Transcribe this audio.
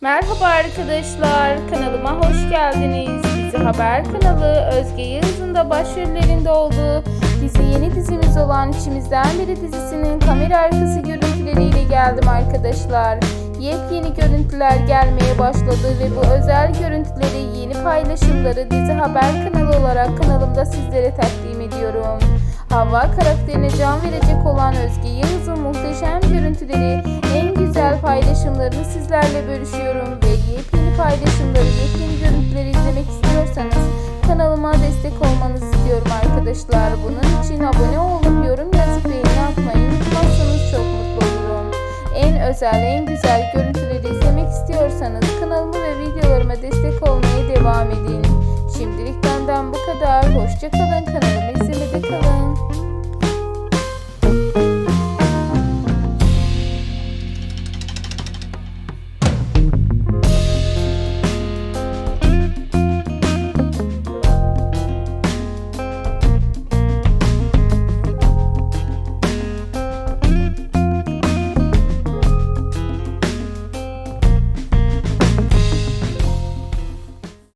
Merhaba arkadaşlar, kanalıma hoş geldiniz. Dizi Haber kanalı Özge Yağız'ın da başrollerinde olduğu dizi yeni dizimiz olan İçimizden Biri dizisinin kamera arkası görüntüleriyle geldim arkadaşlar. Yepyeni görüntüler gelmeye başladı ve bu özel görüntüleri yeni paylaşımları Dizi Haber kanalı olarak kanalımda sizlere takdim ediyorum. Havva karakterine can verecek olan Özge Yağız'ın muhteşem görüntüleri, paylaşımlarını sizlerle bölüşüyorum ve yepyeni paylaşımları, yepyeni görüntüleri izlemek istiyorsanız kanalıma destek olmanızı istiyorum arkadaşlar. Bunun için abone olup yorum yazıp beğeni atmayı unutmazsanız çok mutlu olurum. En özel, en güzel görüntüleri izlemek istiyorsanız kanalımı ve videolarıma destek olmaya devam edin. Şimdilik benden bu kadar. Hoşçakalın kanalımı